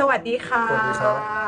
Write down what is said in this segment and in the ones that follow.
สวัสดีค่ะ สวัสดีครับ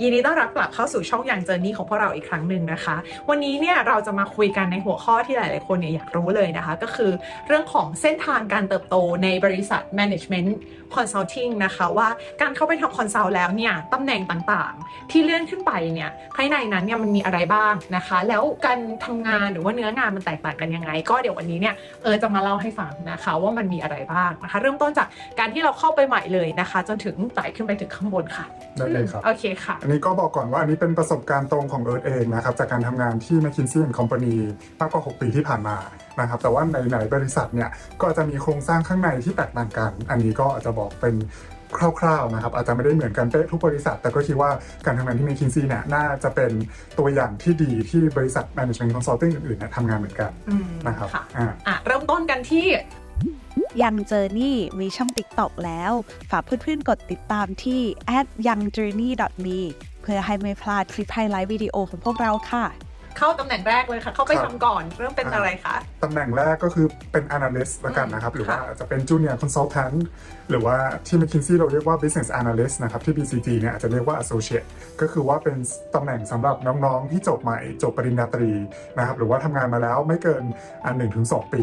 ยินดีต้อนรับกลับเข้าสู่ช่องอย่างเจอร์นี่ของพวกเราอีกครั้งหนึ่งนะคะ วันนี้เนี่ยเราจะมาคุยกันในหัวข้อที่หลาย ๆ คนเนี่ยอยากรู้เลยนะคะ ก็คือเรื่องของเส้นทางการเติบโตในบริษัท Management Consulting นะคะว่าการเข้าไปทำคอนซัลท์แล้วเนี่ยตำแหน่งต่าง ๆ ที่เลื่อนขึ้นไปเนี่ยภายในนั้นเนี่ยมันมีอะไรบ้างนะคะ แล้วการทำงานหรือว่าเนื้องานมันแตกต่างกันยังไง ก็เดี๋ยววันนี้เนี่ยเออจะมาเล่าให้ฟังนะคะว่ามันมีอะไรบ้างนะคะ เริ่มต้นจากการที่เราเข้าไปใหม่เลยนะคะ จนถึงไต่ขึ้นไปถึงข้างบนค่ะได้เลยครับโอเคค่ะ อันนี้ก็บอกก่อนว่าอันนี้เป็นประสบการณ์ตรงของเอิร์ธเองนะครับจากการทำงานที่ McKinsey Company มากกว่า 6 ปีที่ผ่านมานะครับแต่ว่าในหลายๆบริษัทเนี่ยก็จะมีโครงสร้างข้างในที่แตกต่างกัน อันนี้ก็อาจจะบอกเป็นคร่าวๆนะครับอาจจะไม่ได้เหมือนกันเป๊ะทุกบริษัท แต่ก็คิดว่าการทำงานที่ McKinsey เนี่ยน่าจะเป็นตัวอย่างที่ดีที่บริษัท Management Consulting อื่นๆเนี่ยทำงานเหมือนกันอืมนะครับค่ะอ่า อะเริ่มต้นกันที่ ยังเจอนี่มีช่อง TikTok แล้ว ฝากเพื่อนๆกดติดตามที่ @youngjourney.me เพื่อให้ไม่พลาดคลิปไฮไลท์วิดีโอของพวกเราค่ะ เข้าตำแหน่งแรกเลยค่ะ เข้าไปครัทำบก่อน เริ่มเป็นอะไรคะตำแหน่งแรกก็คือเป็น analyst ละกันนะครับ หรือว่าค่ะจะเป็น junior consultant หรือว่าที่ McKinsey เราเรียกว่า business analyst นะครับ ที่ BCG เนี่ยอาจจะเรียกว่า associate ก็คือว่าเป็นตำแหน่งสำหรับน้องๆ ที่จบใหม่จบปริญญาตรีนะครับ หรือว่าทำงานมาแล้วไม่เกินอันหนึ่งถึงสองปี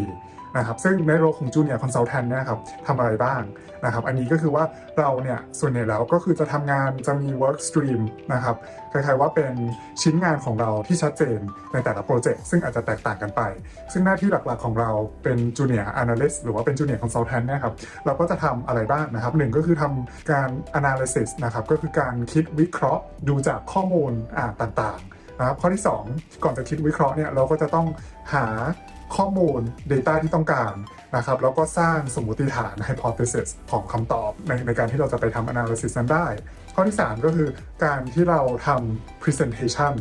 นะครับซึ่งในโรของ junior consultant เนี่ยครับทำอะไรบ้างนะครับอันนี้ก็คือว่าเราเนี่ยส่วนใหญ่แล้วก็คือจะทำงานจะมี work stream นะครับคล้ายๆว่าเป็นชิ้นงานของเราที่ชัดเจนในแต่ละโปรเจกต์ซึ่งอาจจะแตกต่างกันไป ซึ่งหน้าที่หลักๆของเราเป็น Junior Analyst หรือว่าเป็น Junior Consultant เนะครับเราก็จะทำอะไรบ้างนะครับหนึ่งก็คือทำการ Analysis นะครับก็คือการคิดวิเคราะห์ดูจากข้อมูลต่างๆนะครับข้อที่ 2 ก่อนจะคิดวิเคราะห์เนี่ยเราก็จะต้องหา ข้อมูล Data ที่ต้องการนะครับแล้วก็สร้างสมมติฐาน hypothesis ของคำตอบในในการที่เราจะไปทำ analysis นั้นได้ ข้อที่ 3 ก็คือการที่เราทำ presentation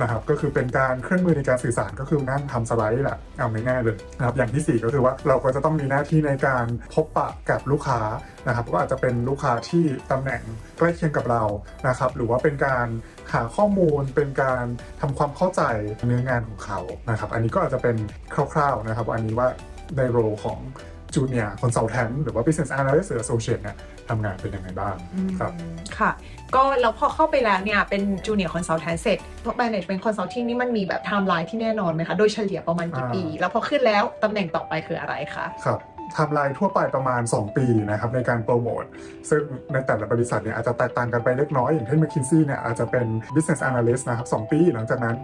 นะครับก็คือเป็นการเครื่องมือในการสื่อสารก็คือนั่งทำสไลด์แหละเอาง่ายๆเลยนะครับอย่างทีสี่ 4 ก็คือว่าเราก็จะต้องมีหน้าที่ในการพบปะกับลูกค้านะครับก็อาจจะเป็นลูกค้าที่ตำแหน่งใกล้เคียงกับเรานะครับหรือว่าเป็นการหาข้อมูลเป็นการทำความเข้าใจเนื้องานของเขานะครับอันนี้ก็อาจจะเป็นคร่าวๆนะครับว่าอันนี้ว่าในโรของ Junior Consultant หรือว่า Business Analyst หรือ Associate เนี่ยทำงานเป็นยังไงบ้างครับ ค่ะ ก็แล้วพอเข้าไปแล้วเนี่ยเป็น Junior Consultant เสร็จเพราะ Management Consulting นี่มันมีแบบไทม์ไลน์ที่แน่นอนไหมคะโดยเฉลี่ยประมาณกี่อ่าปี แล้วพอขึ้นแล้วตำแหน่งต่อไปคืออะไรคะครับไทำลายทั่วไปประมาณ 2 ปีนะครับในการโปรโมท ซึ่งในแต่ละบริษัทเนี่ยอาจจะแตกต่างกันไปเล็กน้อย อย่างเช่น McKinsey เนี่ยอาจจะเป็น Business Analyst นะครับ2ปี หลังจากนั้น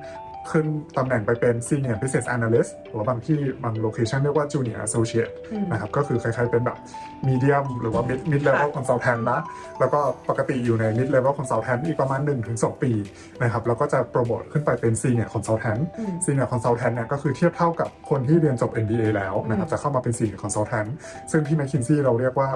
ขึ้นตำแหน่งไปเป็น Senior Business Analyst หรือว่าบางที่บางโลเคชันเรียกว่า Junior Associate อืม นะครับก็คือคล้ายๆเป็นแบบ Medium หรือว่า Mid Mid Level Consultant นะ แล้วก็ปกติอยู่ใน Mid Level Consultant อีกประมาณ 1-2 ปีนะครับแล้วก็จะโปรโมทขึ้นไปเป็น Senior Consultant อืม Senior Consultant เนี่ยก็คือเทียบเท่ากับคนที่เรียนจบ MBA แล้วนะครับอืม จะเข้ามาเป็น Senior Consultant ซึ่งที่ McKinsey เราเรียกว่า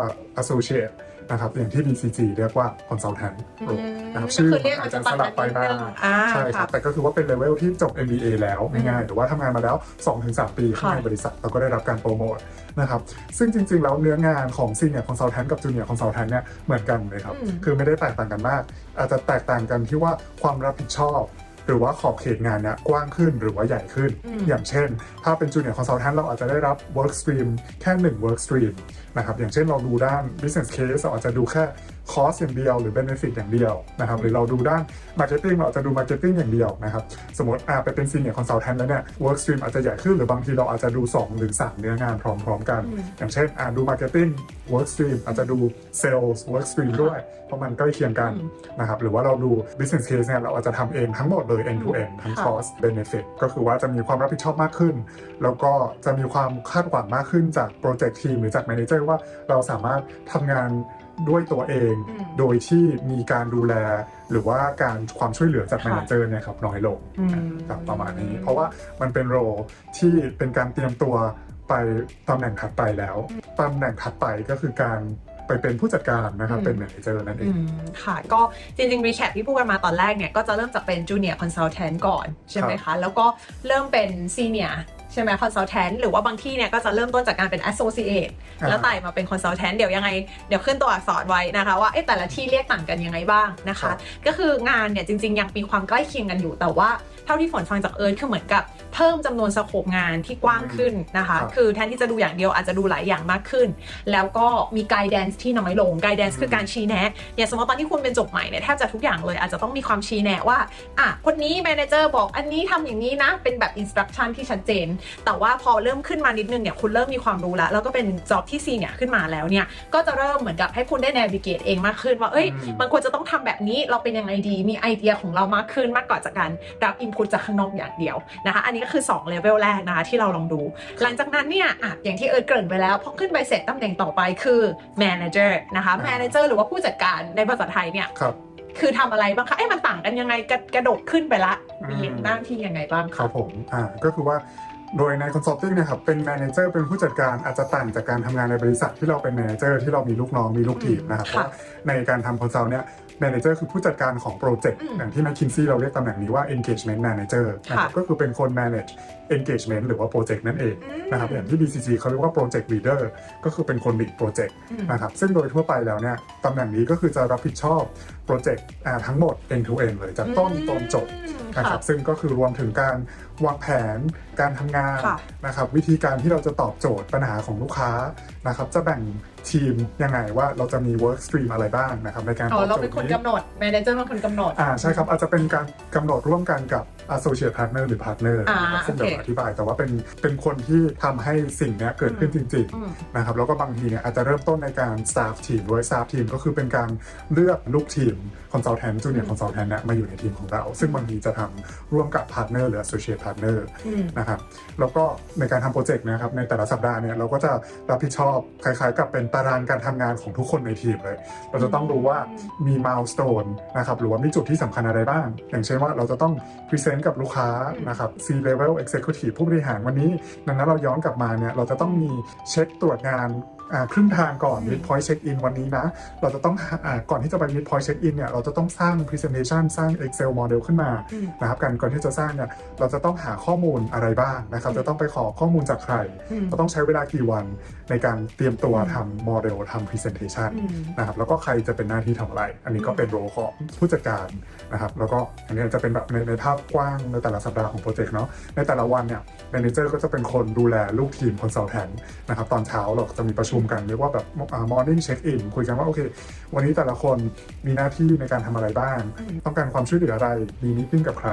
Associate นะครับอย่างที่ BCG เรียกว่า Consultant อืมนะครับก็ชื่อคือเรียกอาอาจจจะจะสต่างลับไปมานิดนึงอ่าใช่ครับแต่ก็คือว่าเป็นเลเวลที่จบ MBA แล้วง่ายๆหรือว่าทำงานมาแล้ว 2-3 ปีข้างในค่ะบริษัทเราก็ได้รับการโปรโมทนะครับซึ่งจริง ๆ แล้วเนื้องานของ Senior Consultant กับ Junior Consultant เนี่ยเหมือนกันเลยครับอืมคือไม่ได้แตกต่างกันมาก อาจจะแตกต่างกันที่ว่าความรับผิดชอบ หรือว่าขอบเขตงานเนี่ยกว้างขึ้นหรือว่าใหญ่ขึ้น อืม อย่างเช่น ถ้าเป็น Junior Consultant เราอาจจะได้รับ work stream แค่ 1 work stream นะครับอย่างเช่นเราดูด้าน business case เราอาจจะดูแค่ cost อย่างเดียวหรือ benefit อย่างเดียวนะครับหรือเราดูด้าน marketing เราอาจจะดู marketing อย่างเดียวนะครับสมมติอ่าไปเป็น senior consultant แล้วเนี่ย work stream อาจจะใหญ่ขึ้นหรือบางทีเราอาจจะดู 2 หรือ 3 เนื้องานพร้อมๆกันอืมอย่างเช่นอ่าดู marketing work stream อาจจะดู sales work stream ด้วย เพราะมันใกล้เคียงกันอืมนะครับหรือว่าเราดู business case เนี่ยเราอาจจะทำเองทั้งหมดเลย end to end ทั้งค่ะ cost benefit ก็คือว่าจะมีความรับผิดชอบมากขึ้น แล้วก็จะมีความคาดหวังมากขึ้นจากโปรเจกต์ทีมหรือจาก manager ว่าเราสามารถทำงาน ด้วยตัวเอง อืม โดยที่มีการดูแล หรือว่าการความช่วยเหลือจากค่ะ manager เนี่ยครับน้อยลง อืม ครับประมาณนี้ เพราะว่ามันเป็นโรที่เป็นการเตรียมตัวไปตำแหน่งถัดไปแล้วตำแหน่งถัดไปก็คือการไปเป็นผู้จัดการนะครับ อืม เป็น manager นั่นเออืง มค่ะ ก็จริงๆ recap ที่พูดกันมาตอนแรกเนี่ย ก็จะเริ่มจากเป็น junior consultant ก่อน ใช่ไหมคะ แล้วก็เริ่มเป็น senior ใช่ไหม consultant หรือว่าบางที่เนี่ยก็จะเริ่มต้นจากการเป็น associate อ่าแล้วไต่มาเป็น consultant เดี๋ยวยังไงเดี๋ยวขึ้นตัวอักษรไว้นะคะว่าเอ๊ะแต่ละที่เรียกต่างกันยังไงบ้างนะครัคะบก็คืองานเนี่ยจริง ๆ ยังมีความใกล้เคียงกันอยู่แต่ว่าเท่าที่ฝนฟังจากเอิร์ธคือเหมือนกับเพิ่มจำนวนสโคปงานที่กว้างขึ้นนะคะครับคือแทนที่จะดูอย่างเดียวอาจจะดูหลายอย่างมากขึ้น แล้วก็มี guidance ที่น้อยลง guidance คือการชี้แนะอย่างสมมติตอนที่คุณเป็นจบใหม่เนี่ยแทบจะทุกอย่างเลยอาจจะต้องมีความชี้แนะว่าอะคนนี้ manager บอกอันนี้ทำอย่างนี้นะเป็นแบบ instruction ที่ชัดเจนแต่ว่าพอเริ่มขึ้นมานิดนึงเนี่ยคุณเริ่มมีความรู้แล้วแล้วก็เป็น job ที่ senior ขึ้นมาแล้วเนี่ยก็จะเริ่มเหมือนกับให้คุณได้ navigate เองมากขึ้นว่าเอ้ยอืมมันควรจะต้องทำแบบนี้เราเป็นยังไงดีมีไอเดียของเรามากขึ้นมากกว่าจากการรับ input จากข้างนอกอย่างเดียวนะคะอันนี้ก็คือ2 level แรกนะคะที่เราลองดู หลังจากนั้นเนี่ยอะอย่างที่เอิร์ธเกริ่นไปแล้วพอขึ้นไปเสร็จตำแหน่งต่อไปคือ manager นะคะ manager หรือว่าผู้จัดการในภาษาไทยเนี่ยครับคือทำอะไรบ้างคะเอ๊ะมันต่างกันยังไงกระกระโดดขึ้นไปละมีอืมหน้าที่ยังไงบ้างคคะรับผมอ่าก็คือว่า โดยใน consulting เนะครับเป็น manager เป็นผู้จัดการอาจจะต่างจากการทำงานในบริษัทที่เราเป็น manager ที่เรามีลูกน้องมีลูกทีมนะครับเพค่ะราะว่าในการทำ consult เนี่ย manager คือผู้จัดการของโปรเจกต์อืมอย่างที่ McKinsey เราเรียกตำแหน่งนี้ว่า engagement manager นะครับค่ะก็คือเป็นคน manage engagement หรือว่าโปรเจกต์นั่นเองอืมนะครับอย่างที่ BCG เขาเรียกว่า project leader ก็คือเป็นคน lead project อืมนะครับซึ่งโดยทั่วไปแล้วเนี่ยตำแหน่งนี้ก็คือจะรับผิดชอบโปรเจกต์ทั้งหมด end to end เลยจากต้นจนจบนะครับซึ่งก็คือรวมถึงการวางแผนการทำงานค่ะนะครับวิธีการที่เราจะตอบโจทย์ปัญหาของลูกค้านะครับจะแบ่ง ทีมยังไงว่าเราจะมี work stream อะไรบ้างนะครับในการตอ๋ออบเราโจทเป็นย์คนนี้กำหนด manager เป็นคนกำหนด อ่าใช่ครับอาจจะเป็นการกำหนดร่วมกันกับ associate partner หรือ partner อ่านะครับซึ่งโอเคเดี๋ยวอธิบาย แต่ว่าเป็นเป็นคนที่ทำให้สิ่งเนี้ยเกิดขึ้นจริงอืมๆนะครับแล้วก็บางทีเนี่ยอาจจะเริ่มต้นในการ staff team ด้วย staff team ก็คือเป็นการเลือกลูกทีม consultant junior consultant เนี่ยมาอยู่ในทีมของเรา ซึ่งบางทีจะทำร่วมกับ partner หรือ associate partner อืม นะครับแล้วก็ในการทำโปรเจกต์นะครับในแต่ละสัปดาห์เนี่ยเราก็จะรับผิดชอบคล้ายๆกับเป็นตารางการทำงานของทุกคนในทีมเลย เราจะต้องรู้ว่ามีม l ลส t o n e นะครับหรือว่ามีจุดที่สำคัญอะไรบ้าง อย่างเช่นว่าเราจะต้องพรีเซนต์กับลูกค้านะครับ C level executive ผู้บริหารวันนี้ ดังนั้นเราย้อนกลับมาเนี่ยเราจะต้องมีเช็คตรวจงานอ่าครึ่งทางก่อนอืม mid point check in วันนี้นะ เราจะต้องหาอ่าก่อนที่จะไป mid point check in เนี่ยเราจะต้องสร้าง presentation สร้าง Excel model ขึ้นมาอืมนะครับการก่อนที่จะสร้างเนี่ยเราจะต้องหาข้อมูลอะไรบ้างนะครับจะต้องไปขอข้อมูลจากใครอืมเราต้องใช้เวลากี่วันในการเตรียมตัวทำโมเดลทำ presentation อืมนะครับแล้วก็ใครจะเป็นหน้าที่ทำอะไร อันนี้ก็เป็นโรของผู้จัดการนะครับแล้วก็อันนี้จะเป็นแบบในในภาพกว้างในแต่ละสัปดาห์ของโปรเจกต์เนาะในแต่ละวันเนี่ยแมเนเจอร์ก็จะเป็นคนดูแลลูกทีมคอนซัลแทนนะครับตอนเช้าเราจะมีประชุมกันเรียกว่าแบบ morning check in คุยกันว่าโอเค วันนี้แต่ละคนมีหน้าที่ในการทำอะไรบ้างอืมต้องการความช่วยเหลืออะไรมีมิ팅กับใคร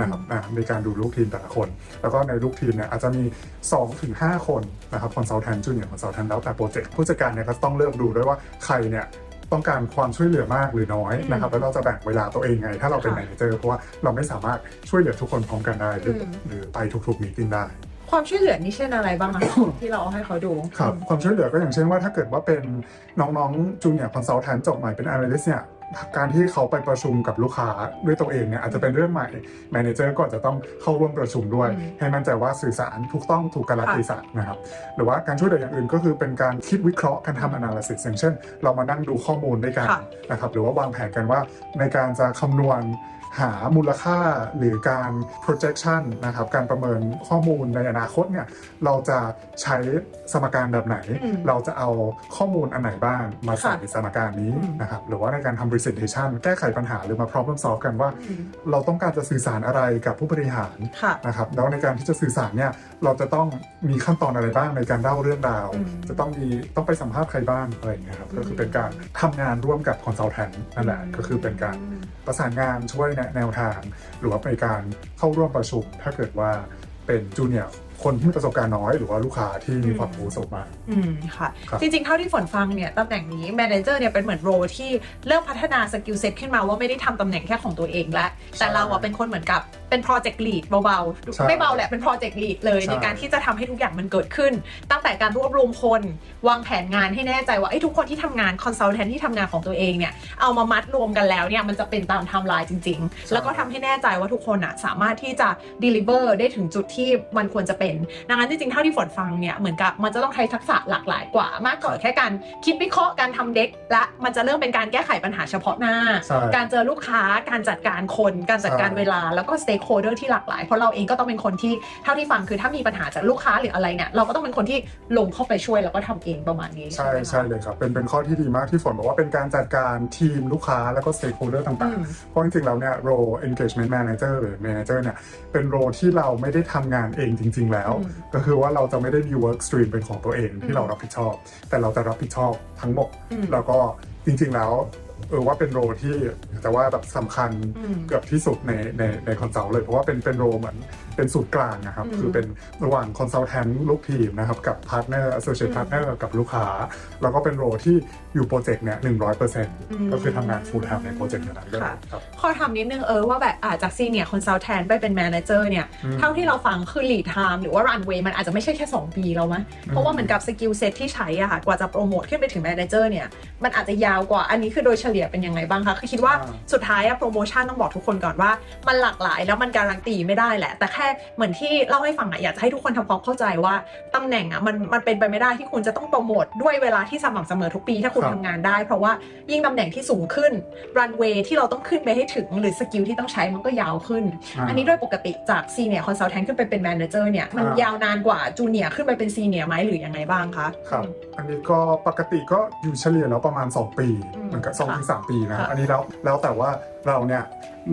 นะครับอ่าในการดูลูกทีมแต่ละคน แล้วก็ในลูกทีมเนี่ยอาจจะมี 2-5ถึง5คนนะครับคอนซัลแทนจูเนียร์คอนซัลแทนแล้วแต่โปรเจกต์ผู้จัดการเนี่ยก็ต้องเลือกดูด้วยว่าใครเนี่ยต้องการความช่วยเหลือมากหรือน้อยอืมนะครับแล้วเราจะแบ่งเวลาตัวเองไง ถ้าเราเป็นค่ะแมเนเจอร์เพราะว่าเราไม่สามารถช่วยเหลือทุกคนพร้อมกันได้ หรืออืมหรือไปทุกๆมีติ้งได้ ความช่วยเหลือนี่เช่นอะไรบ้างอะที่เราเอาให้เขาดู ครับ ความช่วยเหลือก็อย่างเช่นว่าถ้าเกิดว่าเป็นน้องๆจูเนียร์คอนซัลแทนจบใหม่เป็น analyst เนี่ยการที่เขาไปประชุมกับลูกค้าด้วยตัวเองเนี่ยอาจจะเป็นเรื่องใหม่แมเนเจอร์ก็อาจจะต้องเข้าร่วมประชุมด้วย อืมให้มั่นใจว่าสื่อสารถูกต้องถูกกาลค่ะเทศะนะครับหรือว่าการช่วยเหลืออย่างอื่นก็คือเป็นการคิดวิเคราะห์การทำ analysis อย่างเช่น เรามานั่งดูข้อมูลด้วยกันค่ะ นะครับหรือว่าวางแผนกันว่าในการจะคำนวณ หามูลค่าหรือการ projection นะครับการประเมินข้อมูลในอนาคตเนี่ยเราจะใช้สมการแบบไหนอืมเราจะเอาข้อมูลอันไหนบ้างมาใส่ค่ะในสมการนี้อืมนะครับหรือว่าในการทำ presentation แก้ไขปัญหาหรือมา problem solve กันว่าอืมเราต้องการจะสื่อสารอะไรกับผู้บริหารค่ะนะครับแล้วในการที่จะสื่อสารเนี่ยเราจะต้องมีขั้นตอนอะไรบ้างในการเล่าเรื่องราวอืมจะต้องมีต้องไปสัมภาษณ์ใครบ้างอะไรอย่างเงี้ยครับอืมก็คือเป็นการทำงานร่วมกับ consultant นั่นแหละก็คือเป็นการประสานงานช่วยแนะแนวทาง หรือว่าในการเข้าร่วมประชุม ถ้าเกิดว่าเป็นจูเนียร์คนที่มีประสบการณ์น้อย หรือว่าลูกค้าที่มีความรู้สูงมาก อืมค่ะ ครับจริงๆ เท่าที่ฝนฟังเนี่ยตำแหน่งนี้ manager เนี่ยเป็นเหมือนโรที่เริ่มพัฒนาสกิลเซ็ตขึ้นมาว่าไม่ได้ทำตำแหน่งแค่ของตัวเองแล้วแต่เราอะเป็นคนเหมือนกับเป็น project lead เบาใช่ ๆ ไม่เบาแหละเป็น project lead เลย ใช่ ในการที่จะทำให้ทุกอย่างมันเกิดขึ้น ตั้งแต่การรวบรวมคน วางแผนงานให้แน่ใจว่าไอ้ยทุกคนที่ทำงาน consultant ที่ทำงานของตัวเองเนี่ยเอามามัดรวมกันแล้วเนี่ยมันจะเป็นตามไทม์ไลน์จริง ๆ แล้วก็ทำให้แน่ใจว่าทุกคนอะสามารถที่จะ deliver ได้ถึงจุดที่มันควรจะเป็น ดังนั้นจริงๆเท่าที่ฝนฟังเนี่ยเหมือนกับมันจะต้องใช้ทักษะหลากหลายกว่ามากกว่าแค่การคิดวิเคราะห์การทำเด็กและมันจะเริ่มเป็นการแก้ไขปัญหาเฉพาะหน้า ใช่ การเจอลูกค้า การจัดการคน การจัดการใช่ เวลา แล้วก็ stay stakeholder ที่หลากหลาย เพราะเราเองก็ต้องเป็นคนที่เท่าที่ฟังคือถ้ามีปัญหาจากลูกค้าหรืออะไรเนี่ยเราก็ต้องเป็นคนที่ลงเข้าไปช่วยแล้วก็ทำเองประมาณนี้ใช่ไหมคะใช่เลยครับเป็นเป็นข้อที่ดีมากที่ฝนบอกว่าเป็นการจัดการทีมลูกค้าแล้วก็ stakeholder อืต่างมๆเพราะจริงๆแล้วเนี่ย role engagement manager หรือ manager เนี่ยเป็นโรที่เราไม่ได้ทำงานเองจริง ๆ แล้วอืมก็คือว่าเราจะไม่ได้มี work stream เป็นของตัวเองอืที่มเรารับผิดชอบ แต่เราจะรับผิดชอบทั้งหมดอืมแล้วก็จริงๆแล้ว เออว่าเป็นโรที่แต่ว่าแบบสำคัญอืมเกือบที่สุดในในในคอนซัลท์เลย เพราะว่าเป็นเป็นโรเหมือน เป็นสูตรกลางนะครับอืมคือเป็นระหว่างคอนซัลแทนลูกทีมนะครับกับพาร์ทเนอร์ s อ c i a t e อืมพาร์ทเนอร์กับลูกค้า แล้วก็เป็นโรที่อยู่โปรเจกต์เนี่ยหนึ่งร้อยเปอร์เซ็นต์อืมก็คือทำงาน full time ในโปรเจกต์นั้นเลยค่ะครับขอทำนิดนึงเออว่าแบบอาจากซีเนียร์คอนซัลแทนไปเป็นแมเนเจอร์เนี่ยอืมเท่าที่เราฟังคือ lead time หรือว่า runway มันอาจจะไม่ใช่แค่2ปีแล้วมั้ยเพราะว่าเหมือนกับสกิลเซ็ตที่ใช้อะค่ะกว่าจะโปรโมทขึ้นไปถึงแมเนเจอร์เนี่ยมันอาจจะยาวกว่าอันนี้คือโดยเฉลี่ยเป็นยังไงบ้างคะคือคิดว่าอ่าสุดท้ายอะโปรโมชั่นต้องบอกทุกคนก่อนว่ามันหลากหลายแล้วมันการันตีไม่ได้แหละแต่แค่เหมือนที่เล่าให้ฟังอะอยากจะให้ทุกคนทำความเข้าใจว่าตำแหน่งอะมันมันเป็นไปไม่ได้ที่คุณจะต้องโปรโมทด้วยเวลาที่สม่ำเสมอทุกปีถ้าคุณครับทำงานได้ เพราะว่ายิ่งตำแหน่งที่สูงขึ้นรันเวย์ที่เราต้องขึ้นไปให้ถึงหรือสกิลที่ต้องใช้มันก็ยาวขึ้น อันนี้โดยปกติจากซีเนียร์คอนซัลแทนขึ้นไปเป็นแมเนเจอร์เนี่ยมันอ่ายาวนานกว่าจูเนียร์ขึ้นไปเป็นซีเนียร์ไหมหรือยังไงบ้างคะครับอันนี้ก็ปกติก็อยู่เฉลี่ยแล้วประมาณ 2 ปีอืมเหมือนกับสองค่ะถึงสามปีนะค่ะอันนี้แล้วแล้วแต่ว่า เราเนี่ย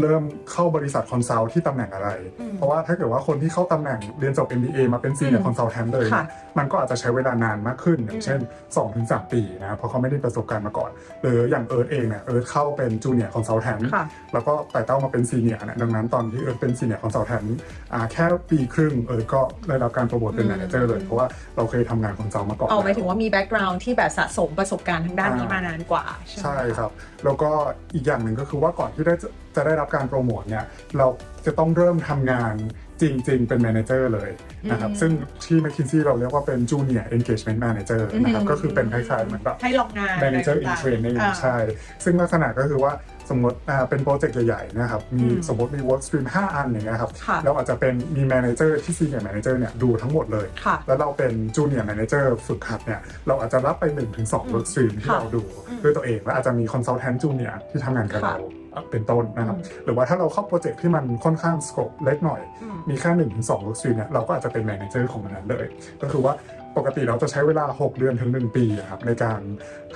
เริ่มเข้าบริษัทคอนซัลท์ที่ตำแหน่งอะไร อืม เพราะว่าถ้าเกิดว่าคนที่เข้าตำแหน่งเรียนจบ MBA มาเป็น senior อืม consultant เลยค่ะเนี่ยมันก็อาจจะใช้เวลานานมากขึ้น อย่างเช่น 2-3 ปีนะครับเพราะเขาไม่ได้ประสบการณ์มาก่อน หรืออย่างเอิร์ธเองเนี่ยเอิร์ธเข้าเป็น junior consultant ค่ะ แล้วก็ไต่เต้ามาเป็น senior เนี่ยดังนั้นตอนที่เอิร์ธเป็น senior consultant อ่าแค่ปีครึ่งเอิร์ธก็ได้รับการโปรโมทเป็นอืม manager เลยเพราะว่าเราเคยทำงานคอนซัลท์มาก่อน เอาหมายแล้วถึงว่ามีแบ็กกราวน์ที่แบบสะสมประสบการณ์ทางด้านนี้อ่ามมานานกว่าใช่ไหมใช่ครับ แล้วก็อีกอย่างหนึ่งก็คือว่าก่อนที่ได้จะจะได้รับการโปรโมทเนี่ยเราจะต้องเริ่มทำงานจริง ๆ เป็นแมเนเจอร์เลยนะครับอืมซึ่งที่ McKinsey เราเรียกว่าเป็น Junior Engagement Manager นะครับอืมก็คือเป็นคล้ายๆเหมือนแบบให้ลองงาน Manager in ต่างๆ Training อ่าใช่ ซึ่งลักษณะก็คือว่าสมมติอ่าเป็นโปรเจกต์ใหญ่ ๆ นะครับ มีอืมสมมติมี work stream 5 อันอย่างเงี้ยครับค่ะแล้วอาจจะเป็นมี Manager ที่ Senior Manager เนี่ยดูทั้งหมดเลยค่ะแล้วเราเป็น Junior Manager ฝึกหัดเนี่ย เราอาจจะรับไป1นถึงสอืม work stream ที่ค่ะเราดูอืมด้วยตัวเอง แล้วอาจจะมี Consultant Junior ที่ทำงานกับค่ะเรา เป็นต้นนะครับอืมหรือว่าถ้าเราเข้าโปรเจกต์ที่มันค่อนข้างสโคปเล็กหน่อยอืมมีแค่1นถึงส work stream เนี่ยเราก็อาจจะเป็น Manager ของมันนั้นเลย ก็คือว่า ปกติเราจะใช้เวลา 6 เดือนถึง 1 ปีอะครับในการ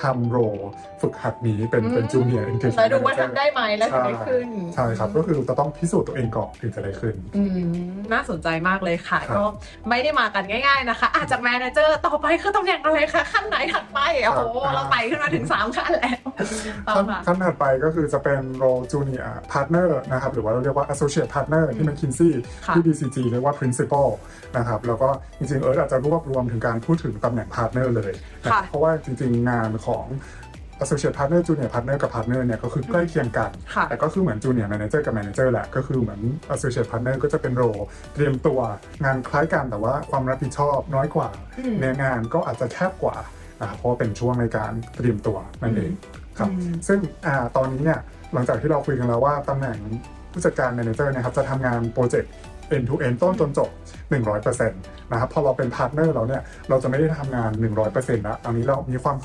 ทำโรฝึกหัดนี้เป็นเป็น Junior แล้ว Engagement ดูว่า Manager ทำได้ไหมแล้วถึงได้ขึ้น ใช่ครับก็คือจะต้องพิสูจน์ตัวเองก่อนถึงจะได้ขึ้นอืมน่าสนใจมากเลยค่ะครับก็ไม่ได้มากันง่าย ๆนะคะ อาจจะแมเนเจอร์ต่อไปคือตำแหน่งอะไรคะขั้นไหนถัดไปโอ้โหครับเราไต่ขึ้นมาถึง 3 ขั้นแล้วต่อขั้นค่ะขั้นถัดไปก็คือจะเป็นโร Junior Partner นะครับหรือว่าเราเรียกว่า Associate Partner ที่ McKinsey ค่ะที่ BCG เรียกว่า Principal นะครับแล้วก็จริงๆเอิร์ธอาจจะรวบรวมถึงการพูดถึงตำแหน่ง Partner เลยนะค่ะเพราะว่าจริงๆงานของ Associate Partner Junior Partner กับ Partner เนี่ยก็คือใกล้เคียงกันค่ะแต่ก็คือเหมือน Junior Manager กับ Manager แหละ ก็คือเหมือน Associate Partner ก็จะเป็นโรเตรียมตัวงานคล้ายกันแต่ว่าความรับผิดชอบน้อยกว่าอืมเนื้องานก็อาจจะแคบกว่านะครับเพราะว่าเป็นช่วงในการเตรียมตัวนั่นเองครับอืมซึ่งอาตอนนี้เนี่ยหลังจากที่เราคุยกันแล้วว่าตำแหน่งผู้จัดการ Manager นะครับจะทำงานโปรเจกต์ end to end ต้นจนจบ 100%นะครับพอเราเป็นพาร์ทเนอร์เราเนี่ยเราจะไม่ได้ทำงาน 100%นะอันนี้เรามีความ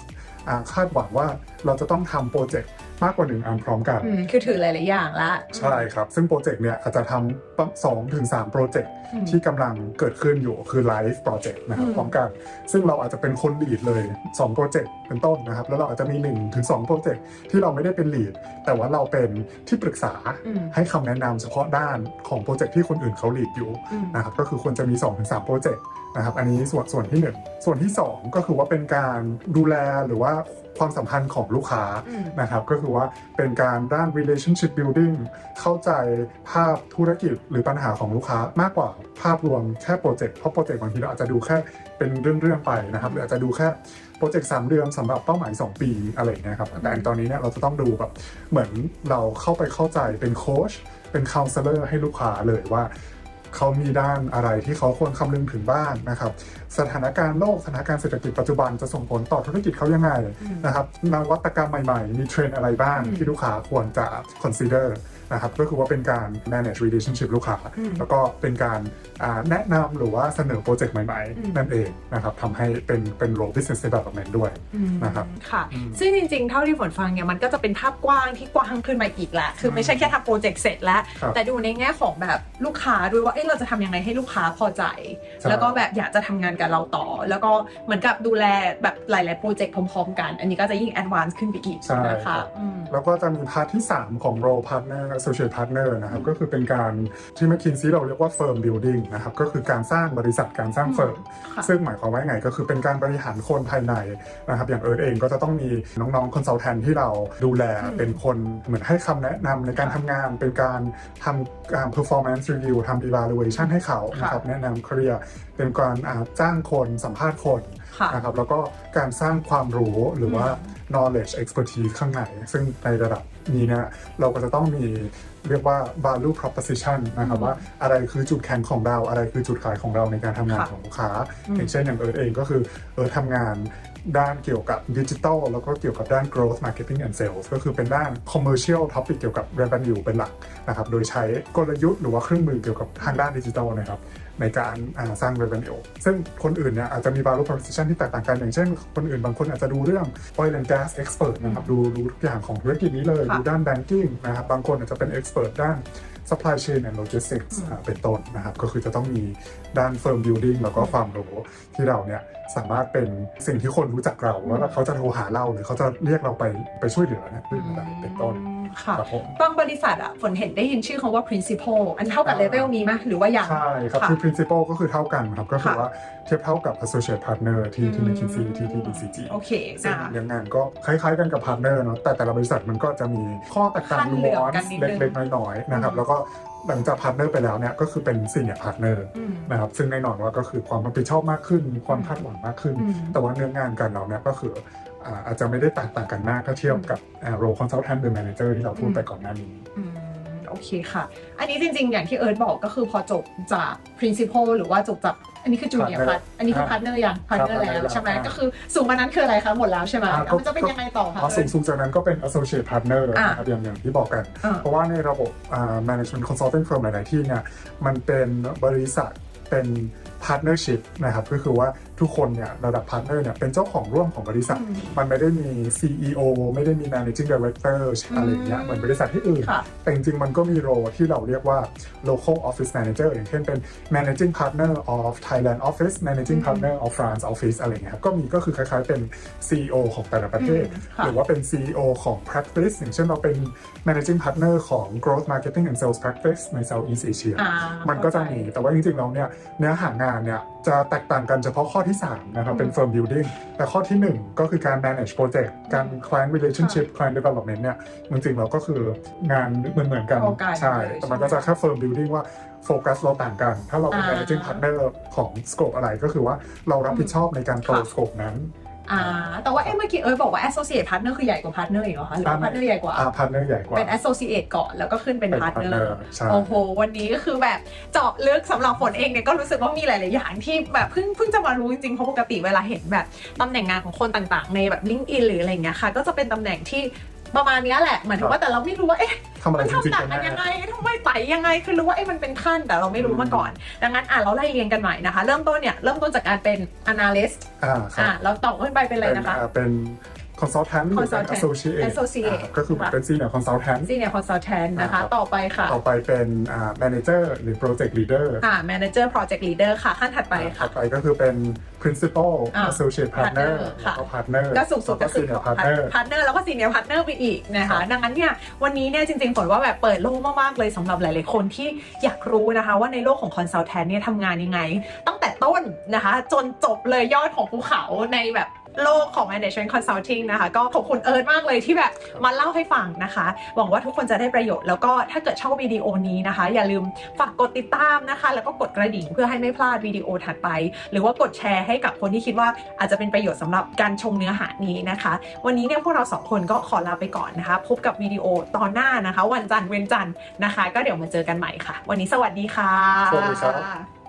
คาดหวังว่าเราจะต้องทำโปรเจกต์มากกว่าหนึ่งอันพร้อมกัน อืมคือถือหลาย ๆ อย่างละ ใช่ครับ ซึ่งโปรเจกต์เนี่ยอาจจะทำสองถึงสามโปรเจกต์อืมที่กำลังเกิดขึ้นอยู่คือไลฟ์โปรเจกต์นะครับอืม พร้อมกัน ซึ่งเราอาจจะเป็นคนลีดเลย2โปรเจกต์เป็นต้นนะครับ แล้วเราอาจจะมี1ถึง2โปรเจกต์ที่เราไม่ได้เป็นลีดแต่ว่าเราเป็นที่ปรึกษาอืมให้คำแนะนำเฉพาะด้านของโปรเจกต์ที่คนอื่นเขาลีดอยู่อืมนะครับก็คือควรจะมี2-3โปรเจกต์ นะครับอันนี้ส่วนส่วนที่ 1 ส่วนที่ 2 ก็คือว่าเป็นการดูแลหรือว่าความสัมพันธ์ของลูกค้าอืมนะครับก็คือว่าเป็นการด้าน relationship building เข้าใจภาพธุรกิจหรือปัญหาของลูกค้ามากกว่าภาพรวมแค่โปรเจกต์เพราะโปรเจกต์บางทีเราอาจจะดูแค่เป็นเรื่องๆไปนะครับหรืออาจจะดูแค่โปรเจกต์สามเดือนสำหรับเป้าหมาย 2 ปีอะไรอย่างเงี้ยครับแต่อันตอนนี้เนี่ยเราจะต้องดูแบบเหมือนเราเข้าไปเข้าใจเป็นโค้ชเป็น counselor ให้ลูกค้าเลยว่า เขามีด้านอะไรที่เขาควรคำนึงถึงบ้างนะครับ สถานการณ์โลกสถานการณ์เศรษฐกิจปัจจุบันจะส่งผลต่อธุรกิจเขายังไงนะครับนวัตกรรมใหม่ๆ มีเทรนอะไรบ้างที่ลูกค้าควรจะ consider นะครับก็คือว่าเป็นการ manage relationship ลูกค้า อืม แล้วก็เป็นการอ่าแนะนำหรือว่าเสนอโปรเจกต์ใหม่อืม ๆ นั่นเองนะครับทำให้เป็นเป็น role business development ด้วยอืมนะครับ ค่ะ อืม ซึ่งจริงๆ เท่าที่ฝนฟังเนี่ยมันก็จะเป็นภาพกว้างที่กว้างขึ้นมาอีกแหละคือไม่ใช่แค่ทำโปรเจกต์เสร็จแล้ว ครับแต่ดูในแง่ของแบบลูกค้าด้วยว่าเอ๊ะเราจะทำยังไงให้ลูกค้าพอใจ ใช่ แล้วก็แบบอยากจะทำงานกับเราต่อ แล้วก็เหมือนกับดูแลแบบหลายๆโปรเจกต์พร้อมๆกัน อันนี้ก็จะยิ่งแอดวานซ์ขึ้นไปอีกใช่นะครัคะบอืม แล้วก็จะมีพาร์ทที่ 3 ของ role partner associate partner นะครับก็คือเป็นการที่ McKinsey เราเรียกว่า firm building นะครับก็คือการสร้างบริษัทการสร้างเฟิร์มค่ะซึ่งหมายความว่าไงก็คือเป็นการบริหารคนภายในนะครับอย่างเอิร์ธเองก็จะต้องมีน้องๆ consultant ที่เราดูแลอืมเป็นคนเหมือนให้คำแนะนำในการทำงานเป็นการทำการ performance review ทำ evaluation ให้เขานะครับแนะนำ career เป็นการอ่าจ้างคนสัมภาษณ์คนค่ะนะครับแล้วก็การสร้างความรู้หรือว่า knowledge expertise ข้างในซึ่งในระดับ นี้เนี่ยเราก็จะต้องมีเรียกว่า value proposition นะครับอืมว่าอะไรคือจุดแข็งของเรา อะไรคือจุดขายของเราในการทำงานค่ะของลูกค้าอืมอย่างเช่นอย่างเอิร์ธเองก็คือเอิร์ธทำงาน ด้านเกี่ยวกับดิจิทัลแล้วก็เกี่ยวกับด้าน growth marketing and sales ก็คือเป็นด้าน commercial topic เกี่ยวกับ revenue เป็นหลักนะครับ โดยใช้กลยุทธ์หรือว่าเครื่องมือเกี่ยวกับทางด้านดิจิทัลนะครับในการอ่าสร้าง revenue ซึ่งคนอื่นเนี่ยอาจจะมี value proposition ที่แตกต่างกัน อย่างเช่น คนอื่นบางคนอาจจะดูเรื่อง oil and gas expert นะครับ ดูรู้ทุกอย่างของธุรกิจนี้เลยค่ะดูด้าน banking นะครับ บางคนอาจจะเป็น expert ด้าน supply chain and logistics อืมอ่าเป็นต้นนะครับ ก็คือจะต้องมีด้าน firm building แล้วก็ความรู้ที่เราเนี่ยสามารถเป็นสิ่งที่คนรู้จักเราว่าเขาจะโทรหาเราหรือเขาจะเรียกเราไปไปช่วยเหลือเนี่ยเป็นต้นค่ะครับผมบางบริษัทอะฝนเห็นได้ยินชื่อคำว่า principal อันเท่ากับอ่าเลเวลนี้ไหมหรือว่ายังใช่ครับค่ะคือ principal ก็คือเท่ากันครับ ก็คือค่ะว่าเทียบเท่ากับ associate partner ที่ที่อืม McKinsey ที่ที่ BCG โอเคซึ่งนะเรื่องงานก็คล้ายๆกันกับ partner เนาะแต่แต่ละบริษัทมันก็จะมีข้อแตกต่างขั้นนูเหลื่อมวอนกันซ์นิดนึงเล็กๆน้อยๆนะครับอืมแล้วก็หลังจาก partner ไปแล้วเนี่ยก็คือเป็น senior partner อืมนะครับซึ่งแน่นอนว่าก็คือความรับผิดชอบมากขึ้น มีความคาดหวังมากขึ้นอืมแต่ว่าเนื้องานกันเราเนี่ยก็คืออ่าอาจจะไม่ได้แตกต่างกันมากถ้าเทียบกับอ่า role consultant หรือ manager ที่เราพูดไปก่อนหน้านี้อืม โอเคค่ะ อันนี้จริงๆ อย่างที่เอิร์ธบอกก็คือพอจบจาก principal หรือว่าจบจากอันนี้คือ junior Partner part อันนี้คือครับ partner ยัง partner ครับแล้วใช่ไหมครับก็คือสูงกว่านั้นคืออะไรคะ หมดแล้วใช่ไหมอ่าแล้วมันจะเป็นยังไงต่อคะอ๋อสูงสุดจากนั้นก็เป็น associate partner อ่านะครับอย่างอย่างที่บอกกันอ่าเพราะว่าในระบบอ่า management consulting firm หลาย ๆ ที่เนี่ยมันเป็นบริษัทเป็น partnership นะครับก็คือว่า ทุกคนเนี่ยระดับ partner เนี่ยเป็นเจ้าของร่วมของบริษัทอืมมันไม่ได้มี CEO ไม่ได้มี managing director อะไรอย่างเงี้ยอืมเหมือนบริษัทที่อื่นค่ะแต่จริงๆ มันก็มีโรที่เราเรียกว่า local office manager อย่างเช่นเป็น managing partner of Thailand office managing อืม partner of France office อะไรเงี้ยครับก็มีก็คือคล้ายๆเป็น CEO ของแต่ละประเทศอืมค่ะหรือว่าเป็น CEO ของ practice อย่างเช่นเราเป็น managing partner ของ growth marketing and sales practice ใน Southeast Asia อ่ามันก็จะมีแต่ว่าจริงๆแล้วเนี่ยเนื้อหางานเนี่ยจะแตกต่างกันเฉพาะข้อที่3 นะครับ เป็น firm building แต่ข้อที่ 1 ก็คือการ manage project การ client relationship client development เนี่ยจริงๆเราก็คืองานเหมือนเหมือนๆกันโครงการใช่เลยแต่มันก็จะแค่ firm building ว่าโฟกัสเราต่างกัน ถ้าเราเป็นอ่า managing partner ของ scope อะไรก็คือว่าเรารับผิดชอบในการโตค่ะ scope นั้น อ่าแต่ว่าเอ้เมื่อกี้เอิร์ธบอกว่า associate partner คือใหญ่กว่า partner อีกเหรอคะหรือว่า partner ใหญ่กว่า อ่า partner ใหญ่กว่าเป็น associate ก่อนแล้วก็ขึ้นเป็น เป็น partner partner ใช่ โอ้โห วันนี้ก็คือแบบเจาะลึกสำหรับฝนเองเนี่ยก็รู้สึกว่ามีหลาย ๆ อย่างที่แบบเพิ่งเพิ่งจะมารู้จริง ๆ เพราะปกติเวลาเห็นแบบตำแหน่งงานของคนต่าง ๆ ในแบบ LinkedIn หรืออะไรเงี้ยค่ะ ก็จะเป็นตำแหน่งที่ ประมาณเนี้ยแหละเหมือนถึงว่าแต่เราไม่รู้ว่าเอ๊ะทำอะไรมันจริงทำๆต่ากังนกันแน่ยังไงทำไมไต่ยังไงคือรู้ว่าเอ๊ะมันเป็นขั้นแต่เราไม่รู้มาก่อน ดังนั้นอะเราไล่เรียงกันใหม่นะคะ เริ่มต้นเนี่ยเริ่มต้นจากการเป็น analyst อ่าครับอะแล้วต่อขึ้นไปเป็นอะไรนะคะอ่าเป็น consultant หรือเป็น consultant associate associate อ่าก็คือเหมือนเป็น senior consultant senior consultant นะคะครับต่อไปค่ะต่อไปเป็นอ่า manager หรือ project leader อ่า manager project leader ค่ะ ขั้นถัดไปต่ค่ะอไปก็คือเป็น principal อ่า associate partner partner แล้วค่ะก็ partner ก็สูงสุดก็คือ แล้ว senior partner พาร์ทเนอร์แล้วก็ซีเนียร์พาร์ทเนอร์ไปอีกนะครัคะ บ ดังนั้นเนี่ยวันนี้เนี่ยจริงๆฝนว่าแบบเปิดโลกมากๆเลยสำหรับหลายๆคนที่อยากรู้นะคะว่าในโลกของคอนซัลแทนเนี่ยทำงานยังไง ตั้งแต่ต้นนะคะ จนจบเลยยอดของภูเขาในแบบ โลกของ management consulting นะคะ ก็ขอบคุณเอิร์ธมากเลยที่แบบมาเล่าให้ฟังนะคะ หวังว่าทุกคนจะได้ประโยชน์แล้วก็ถ้าเกิดชอบวิดีโอนี้นะคะ อย่าลืมฝากกดติดตามนะคะ แล้วก็กดกระดิ่งเพื่อให้ไม่พลาดวิดีโอถัดไป หรือว่ากดแชร์ให้กับคนที่คิดว่าอาจจะเป็นประโยชน์สำหรับการชมเนื้อหานี้นะคะ วันนี้เนี่ยพวกเราสองคนก็ขอลาไปก่อนนะคะ พบกับวิดีโอตอนหน้านะคะ วันจันทร์เว้นจันทร์นะคะ ก็เดี๋ยวมาเจอกันใหม่ค่ะ วันนี้สวัสดีค่ะสวัสดีครับ